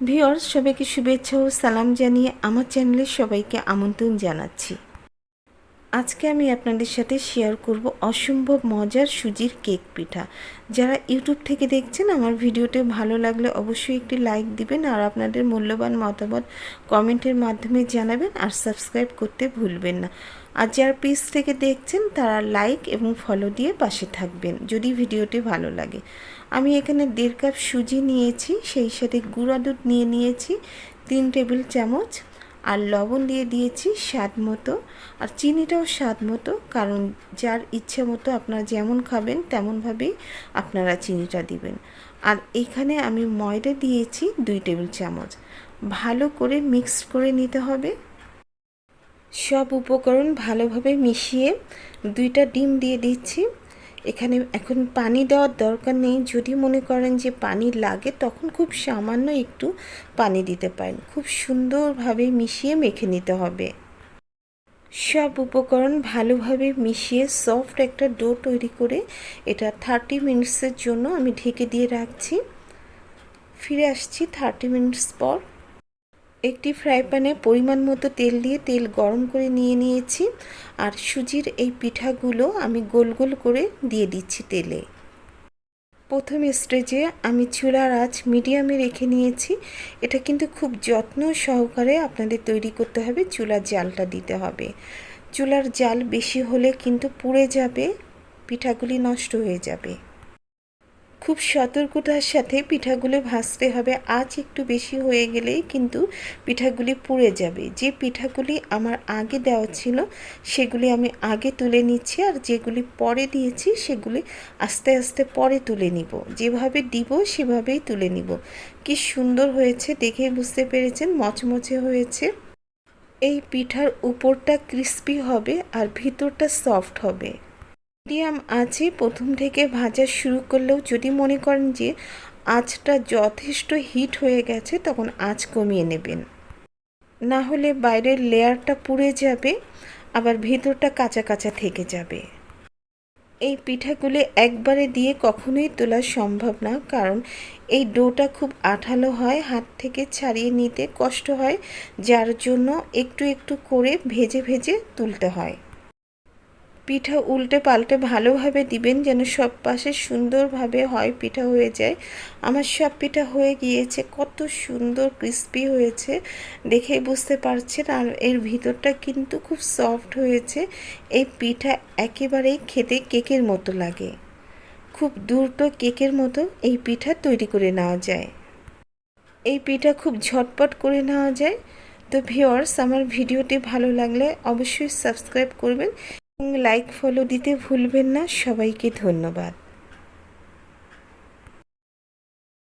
Viewers সবাইকে শুভেচ্ছা ও সালাম জানিয়ে আমার চ্যানেলে সবাইকে আমন্ত্রণ জানাচ্ছি। আজকে আমি আপনাদের সাথে শেয়ার করব অসম্ভব মজার সুজির কেক পিঠা। যারা ইউটিউব থেকে দেখছেন, আমার ভিডিওটি ভালো লাগলে অবশ্যই একটি লাইক দিবেন আর আপনাদের মূল্যবান মতামত কমেন্টের মাধ্যমে জানাবেন আর সাবস্ক্রাইব করতে ভুলবেন না। আর যারা পেজ থেকে দেখছেন, তারা লাইক এবং ফলো দিয়ে পাশে থাকবেন, যদি ভিডিওটি ভালো লাগে। আমি এখানে দেড় কাপ সুজি নিয়েছি, সেই সাথে গুঁড়া দুধ নিয়ে নিয়েছি, তিন টেবিল চামচ আর লবণ দিয়ে দিয়েছি স্বাদ মতো। আর চিনিটাও স্বাদ মতো, কারণ যার ইচ্ছে মতো আপনারা যেমন খাবেন, তেমনভাবেই আপনারা চিনিটা দিবেন। আর এখানে আমি ময়দা দিয়েছি দুই টেবিল চামচ। ভালো করে মিক্স করে নিতে হবে। সব উপকরণ ভালোভাবে মিশিয়ে দুইটা ডিম দিয়ে দিচ্ছি। এখানে এখন পানি দেওয়ার দরকার নেই। যদি মনে করেন যে পানি লাগে, তখন খুব সামান্য একটু পানি দিতে পারেন। খুব সুন্দরভাবে মিশিয়ে মেখে নিতে হবে। সব উপকরণ ভালোভাবে মিশিয়ে সফট একটা ডো তৈরি করে এটা থার্টি মিনিটসের জন্য আমি ঢেকে দিয়ে রাখছি। ফিরে আসছি থার্টি মিনিটস পর। একটি ফ্রাই প্যানে পরিমাণ মতো তেল দিয়ে তেল গরম করে নিয়ে নিয়েছি। আর সুজির এই পিঠাগুলো আমি গোল গোল করে দিয়ে দিচ্ছি তেলে। প্রথম স্টেজে আমি চুলার আঁচ মিডিয়ামে রেখে নিয়েছি। এটা কিন্তু খুব যত্ন সহকারে আপনাদের তৈরি করতে হবে, চুলার জালটা দিতে হবে। চুলার জাল বেশি হলে কিন্তু পুড়ে যাবে, পিঠাগুলি নষ্ট হয়ে যাবে। খুব সতর্কতার সাথে পিঠাগুলো ভাজতে হবে। আজ একটু বেশি হয়ে গেলেই কিন্তু পিঠাগুলি পুড়ে যাবে। যে পিঠাগুলি আমার আগে দেওয়া ছিল, সেগুলি আমি আগে তুলে নিচ্ছি আর যেগুলি পরে দিয়েছি, সেগুলি আস্তে আস্তে পরে তুলে নিব। যেভাবে দিব, সেভাবেই তুলে নিব। কি সুন্দর হয়েছে দেখেই বুঝতে পেরেছেন? মচমচে হয়েছে। এই পিঠার উপরটা ক্রিস্পি হবে আর ভিতরটা সফট হবে। মিডিয়াম আঁচে প্রথম থেকে ভাজা শুরু করলেও যদি মনে করেন যে আঁচটা যথেষ্ট হিট হয়ে গেছে, তখন আঁচ কমিয়ে নেবেন। না হলে বাইরের লেয়ারটা পুড়ে যাবে, আবার ভেতরটা কাঁচা কাঁচা থেকে যাবে। এই পিঠাগুলি একবারে দিয়ে কখনোই তোলা সম্ভব না, কারণ এই ডোটা খুব আঠালো হয়, হাত থেকে ছাড়িয়ে নিতে কষ্ট হয়, যার জন্য একটু একটু করে ভেজে ভেজে তুলতে হয়। পিঠা উল্টে পাল্টে ভালোভাবে দিবেন যেন সব পাশে সুন্দরভাবে হয় পিঠা হয়ে যায়। আমার সব পিঠা হয়ে গিয়েছে, কত সুন্দর ক্রিস্পি হয়েছে, দেখেই বুঝতে পারছেন। আর এর ভিতরটা কিন্তু খুব সফট হয়েছে। এই পিঠা একেবারেই খেতে কেকের মতো লাগে। খুব দ্রুত কেকের মতো এই পিঠা তৈরি করে নেওয়া যায়। এই পিঠা খুব ঝটপট করে নেওয়া যায়। তো ভিওয়ার্স আমার ভিডিওটি ভালো লাগলে অবশ্যই সাবস্ক্রাইব করবেন। লাইক ফলো দিতে ভুলবেন না। সবাইকে ধন্যবাদ।